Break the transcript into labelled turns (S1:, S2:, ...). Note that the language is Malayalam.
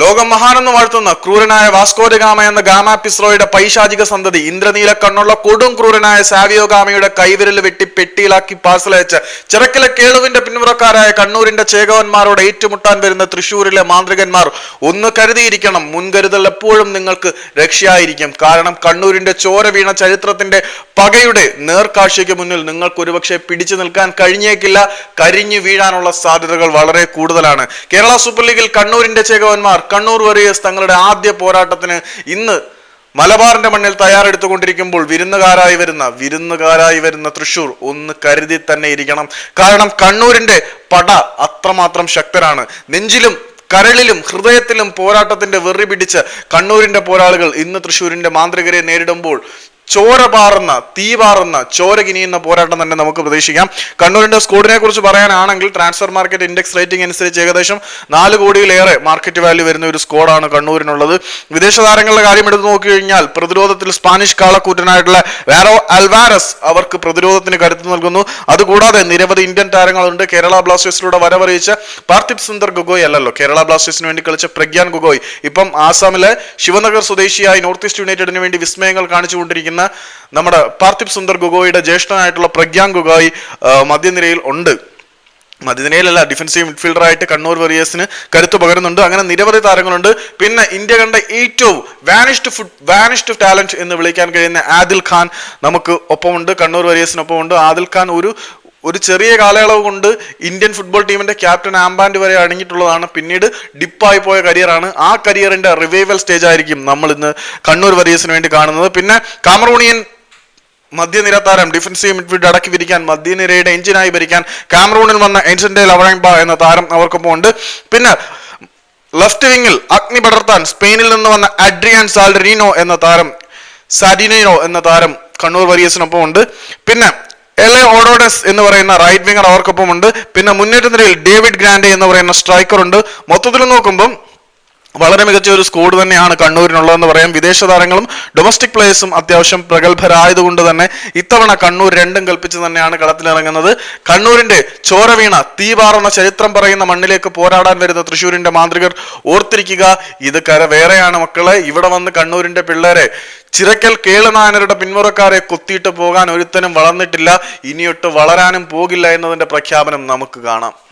S1: ലോകം മഹാനെന്ന് വാഴ്ത്തുന്ന ക്രൂരനായ വാസ്കോഡഗാമ എന്ന ഗാമാപിസ്രോയുടെ പൈശാചിക സന്തതി ഇന്ദ്രനീല കണ്ണുള്ള കൊടും ക്രൂരനായ സാവിയോ ഗാമയുടെ കൈവിരൽ വെട്ടി പെട്ടിയിലാക്കി പാഴ്സലയച്ച് ചിറക്കിലെ കേളുവിന്റെ പിന്മുറക്കാരായ കണ്ണൂരിന്റെ ചേകവന്മാരോട് ഏറ്റുമുട്ടാൻ വരുന്ന തൃശൂരിലെ മാന്ത്രികന്മാർ ഒന്ന് കരുതിയിരിക്കണം. മുൻകരുതൽ എപ്പോഴും നിങ്ങൾക്ക് രക്ഷയായിരിക്കും. കാരണം കണ്ണൂരിന്റെ ചോര വീണ ചരിത്രത്തിന്റെ പകയുടെ നേർക്കാഴ്ചയ്ക്ക് മുന്നിൽ നിങ്ങൾക്ക് ഒരുപക്ഷെ പിടിച്ചു നിൽക്കാൻ കഴിഞ്ഞേക്കില്ല. കരിഞ്ഞു വീഴാനുള്ള സാധ്യതകൾ വളരെ കൂടുതലാണ്. കേരള സൂപ്പർ ലീഗിൽ കണ്ണൂരിന്റെ ചേകവന്മാർ കണ്ണൂർ വറിയേഴ്സ് തങ്ങളുടെ ആദ്യ പോരാട്ടത്തിന് ഇന്ന് മലബാറിന്റെ മണ്ണിൽ തയ്യാറെടുത്തുകൊണ്ടിരിക്കുമ്പോൾ വിരുന്നുകാരായി വരുന്ന വിരുന്നുകാരായി വരുന്ന തൃശൂർ ഒന്ന് കരുതി തന്നെ ഇരിക്കണം. കാരണം കണ്ണൂരിന്റെ പട അത്രമാത്രം ശക്തരാണ്. നെഞ്ചിലും കരളിലും ഹൃദയത്തിലും പോരാട്ടത്തിന്റെ വെറി പിടിച്ച് കണ്ണൂരിന്റെ പോരാളികൾ ഇന്ന് തൃശ്ശൂരിന്റെ മാന്ത്രികരെ നേരിടുമ്പോൾ ചോര പാറുന്ന തീ പാറുന്ന ചോര കിനിയുന്ന പോരാട്ടം തന്നെ നമുക്ക് പ്രതീക്ഷിക്കാം. കണ്ണൂരിന്റെ സ്കോഡിനെ കുറിച്ച് പറയാനാണെങ്കിൽ ട്രാൻസ്ഫർ മാർക്കറ്റ് ഇൻഡെക്സ് റേറ്റിംഗ് അനുസരിച്ച് ഏകദേശം നാല് കോടിയിലേറെ മാർക്കറ്റ് വാല്യൂ വരുന്ന ഒരു സ്കോഡാണ് കണ്ണൂരിനുള്ളത്. വിദേശ താരങ്ങളുടെ കാര്യം എടുത്തു നോക്കി കഴിഞ്ഞാൽ പ്രതിരോധത്തിൽ സ്പാനിഷ് കാളക്കൂറ്റനായിട്ടുള്ള വാരോ അൽവാരസ് അവർക്ക് പ്രതിരോധത്തിന് കരുത്ത് നൽകുന്നു. അതുകൂടാതെ നിരവധി ഇന്ത്യൻ താരങ്ങളുണ്ട്. കേരള ബ്ലാസ്റ്റേഴ്സിലൂടെ വരവറിയിച്ച പാർത്ഥിപ് സുന്ദർ ഗൊഗോയ് അല്ലല്ലോ. കേരള ബ്ലാസ്റ്റേഴ്സിന് വേണ്ടി കളിച്ച പ്രഗ്യാൻ ഗൊഗോയ്. ഇപ്പം ആസാമിലെ ശിവനഗർ സ്വദേശിയായി നോർത്ത് ഈസ്റ്റ് യുണൈറ്റഡിന് വേണ്ടി വിസ്മയങ്ങൾ കാണിച്ചുകൊണ്ടിരിക്കുന്ന. നമ്മുടെ പാർത്ഥിപ് സുന്ദർ ഗൊഗോയുടെ ജ്യേഷ്ഠനായിട്ടുള്ള പ്രഗ്യാൻ ഗൊഗോയ് മധ്യനിരയിൽ ഉണ്ട്. മധ്യനിരയിലല്ല ഡിഫൻസീവ് മിഡ്ഫീൽഡറായിട്ട് കണ്ണൂർ വെറിയേഴ്സിന് കരുത്ത് പകരുന്നുണ്ട്. അങ്ങനെ നിരവധി താരങ്ങളുണ്ട്. പിന്നെ ഇന്ത്യ കണ്ട ഏറ്റവും വാനിഷ്ഡ് ഫുഡ് വാനിഷ്ഡ് ടാലന്റ് എന്ന് വിളിക്കാൻ കഴിയുന്ന ആദിൽ ഖാൻ നമുക്ക് ഒപ്പമുണ്ട് കണ്ണൂർ വെറിയേഴ്സിനൊപ്പമുണ്ട്. ആദിൽ ഖാൻ ഒരു ഒരു ചെറിയ കാലയളവ് കൊണ്ട് ഇന്ത്യൻ ഫുട്ബോൾ ടീമിന്റെ ക്യാപ്റ്റൻ ആംബാൻഡ് വരെ അണിഞ്ഞിട്ടുള്ളതാണ്. പിന്നീട് ഡിപ്പായി പോയ കരിയറാണ് ആ കരിയറിന്റെ റിവൈവൽ സ്റ്റേജ് ആയിരിക്കും നമ്മൾ ഇന്ന് കണ്ണൂർ വരീസിന് വേണ്ടി കാണുന്നത്. പിന്നെ കാമറൂണിയൻ മധ്യനിര താരം ഡിഫൻസീവ് മിഡ്ഫീൽഡ് അടക്കി വിരിക്കാൻ മധ്യനിരയുടെ എഞ്ചിനായി ഭരിക്കാൻ കാമറൂണിൽ വന്ന എൻസന്റെ ലവഴംബ എന്ന താരം അവർക്കൊപ്പം ഉണ്ട്. പിന്നെ ലെഫ്റ്റ് വിങ്ങിൽ അഗ്നി പടർത്താൻ സ്പെയിനിൽ നിന്ന് വന്ന അഡ്രിയാൻ സാൽഡറീനോ എന്ന താരം സാഡിനോ എന്ന താരം കണ്ണൂർ വരിയസിനൊപ്പം ഉണ്ട്. പിന്നെ എലെ ഓഡോഡസ് എന്ന് പറയുന്ന റൈറ്റ് വിങ്ങർ അവർക്കൊപ്പം ഉണ്ട് പിന്നെ മുന്നേറ്റ നിരയിൽ ഡേവിഡ് ഗ്രാൻഡെ എന്ന് പറയുന്ന സ്ട്രൈക്കർ ഉണ്ട്. മൊത്തത്തിൽ നോക്കുമ്പം വളരെ മികച്ച ഒരു സ്കോഡ് തന്നെയാണ് കണ്ണൂരിനുള്ളതെന്ന് പറയാം. വിദേശ താരങ്ങളും ഡൊമസ്റ്റിക് പ്ലേയേഴ്സും അത്യാവശ്യം പ്രഗത്ഭരായതുകൊണ്ട് തന്നെ ഇത്തവണ കണ്ണൂർ രണ്ടും കൽപ്പിച്ച് തന്നെയാണ് കളത്തിലിറങ്ങുന്നത്. കണ്ണൂരിന്റെ ചോരവീണ തീപാറുന്ന ചരിത്രം പറയുന്ന മണ്ണിലേക്ക് പോരാടാൻ വരുന്ന തൃശ്ശൂരിന്റെ മാന്ത്രികർ ഓർത്തിരിക്കുക ഇത് കര വേറെയാണ് മക്കളെ. ഇവിടെ വന്ന് കണ്ണൂരിന്റെ പിള്ളേരെ ചിറക്കൽ കേളുനായനരുടെ പിന്മുറക്കാരെ കൊത്തിയിട്ട് പോകാൻ ഒരുത്തനും വളർന്നിട്ടില്ല. ഇനിയൊട്ട് വളരാനും പോകില്ല എന്നതിന്റെ പ്രഖ്യാപനം നമുക്ക് കാണാം.